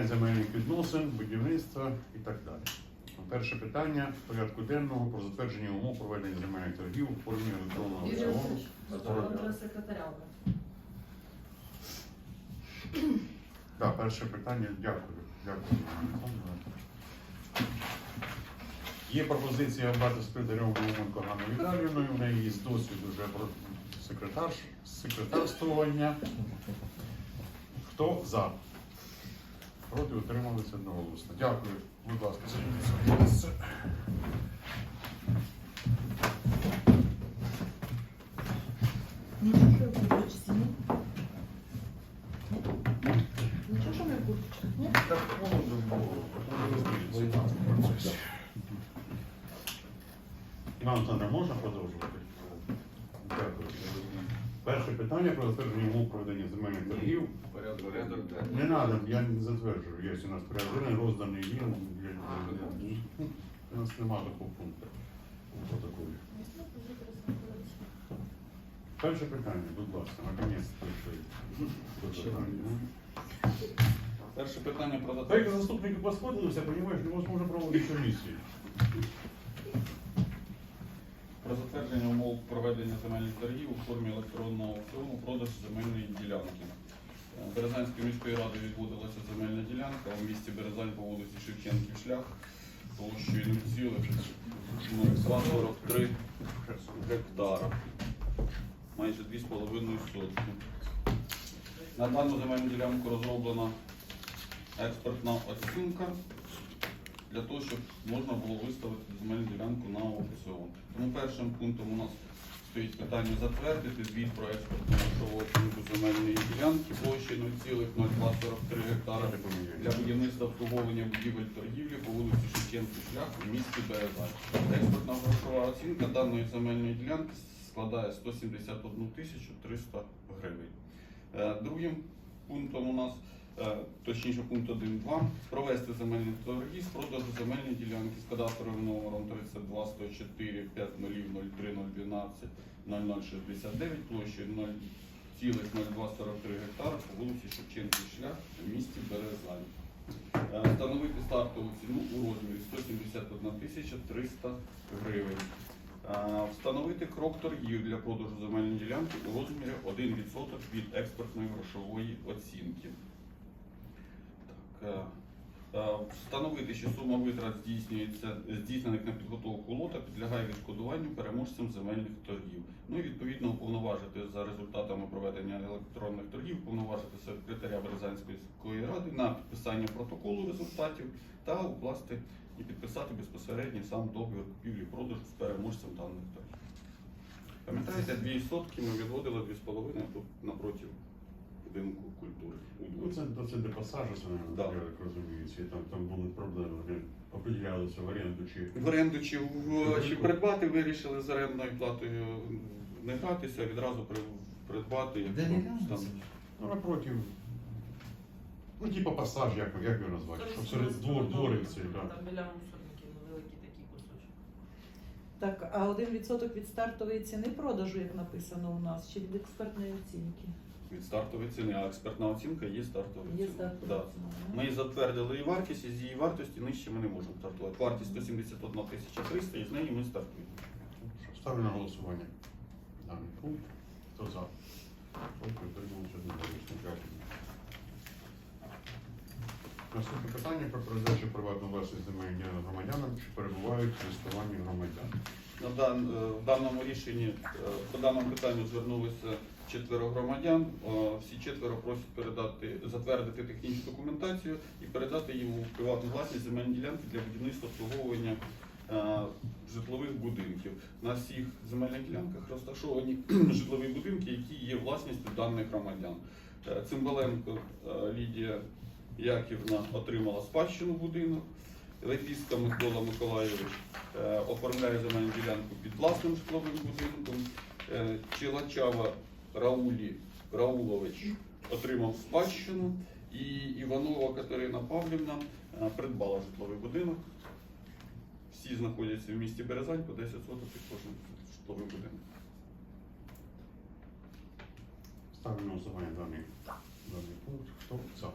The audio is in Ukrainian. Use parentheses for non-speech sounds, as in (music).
Земельних відносин, будівництва і так далі. Перше питання порядку денного про затвердження умов проведення земельних торгів у формі електронного аукціону. Секретаря. Так, перше питання. Дякую. Дякую. Є пропозиція обрати Науменко Ганну Віталіївною. В неї є досвід уже про секретар, секретарствування. Хто за? Проти утрималися одноголосно. Дякую. Будь ласка, в курточці. Нічого, ми в ні? Так, холодно було. Іван Олександр, можна продовжувати? Питання про затвердження умов проведення земельних торгів. Порядок, Не треба, я не затверджую. Є у нас порядок денний, розданий він. У нас немає такого пункту у протоколі. Перше питання, будь ласка, наконець прийшли. Перше питання про Так як заступники посходилися, розумієш, невозможно проводити комісію. Про затвердження умов проведення земельних торгів у формі електронного аукціону продаж земельної ділянки. Е, Березанською міською радою відводилася земельна ділянка у місті Березань по вулиці Шевченків шлях площею 0,243 гектара. Майже 2,5 сотки. На дану земельну ділянку розроблена експертна оцінка для того, щоб можна було виставити земельну ділянку на аукціон. Тому першим пунктом у нас стоїть питання затвердити звіт про експортну грошову оцінку земельної ділянки площею 0,0243 гектара для будівництва обслуговування будівель торгівлі по вулиці Шевченків шлях у місті Березань. Експортна грошова оцінка даної земельної ділянки складає 171 тисячу 300 гривень. Е, Другим пунктом у нас, точніше пункт 1.2, провести земельні торги з продажу земельної ділянки з кадастровим номером 32 104 5003 012 0069 площею 0,0243 гектара по вулиці Шевченків шлях у місті Березань. Е, Встановити стартову ціну у розмірі 171 тисяча 300 гривень. Е, Встановити крок торгів для продажу земельної ділянки у розмірі 1% від експортної грошової оцінки. Е, е, Встановити, що сума витрат здійснюється здійснених на підготовку лота підлягає відшкодуванню переможцям земельних торгів. Ну і відповідно уповноважити за результатами проведення електронних торгів, уповноважити секретаря Березанської ради на підписання протоколу результатів та укласти і підписати безпосередньо сам договір купівлі-продажу з переможцем даних торгів. Пам'ятаєте, дві сотки ми відводили дві з половиною тут напроти будинку культури. Ну, це, то це де пасажі, Да. я так розумію, і там, там були проблеми, вони определялися в оренду чи В оренду чи, в, чи придбати вирішили з орендною платою не гратися, а відразу при- придбати. якщо Де там- ну, напротив. Ну, типа пасаж, як, як його назвати? Щоб серед двор, двориці, да. Там біля мусорників невеликий такий кусочок. Так, а один відсоток від стартової ціни продажу, як написано у нас, чи від експертної оцінки? Від стартової ціни, а експертна оцінка є стартова Є ціна. стартова Да. ціна. Ми затвердили її вартість, і з її вартості нижче ми не можемо стартувати. Вартість 171 тисяча 300, і з неї ми стартуємо. Ставлю на голосування даний пункт. Хто за? Проти одноголосно. Дякую. Наступне питання про передачу приватну власність земельних громадянам, що перебувають в користуванні громадян. На дан, е, в даному рішенні е, по даному питанню звернулися четверо громадян. Е, Всі четверо просять передати затвердити технічну документацію і передати їм у приватну власність земельні ділянки для будівництва обслуговування житлових будинків. На всіх земельних ділянках розташовані (clears throat) житлові будинки, які є власністю даних громадян. Цимбаленко Лідія Яківна отримала спадщину будинок. Лепіска Микола Миколайович е, оформляє земельну ділянку під власним житловим будинком. Е, Чилачава Раулі Раулович отримав спадщину. І Іванова Катерина Павлівна е, придбала житловий будинок. Всі знаходяться в місті Березань по 10 соток під кожним житловим будинком. Ставлю на голосування даний пункт. Хто за?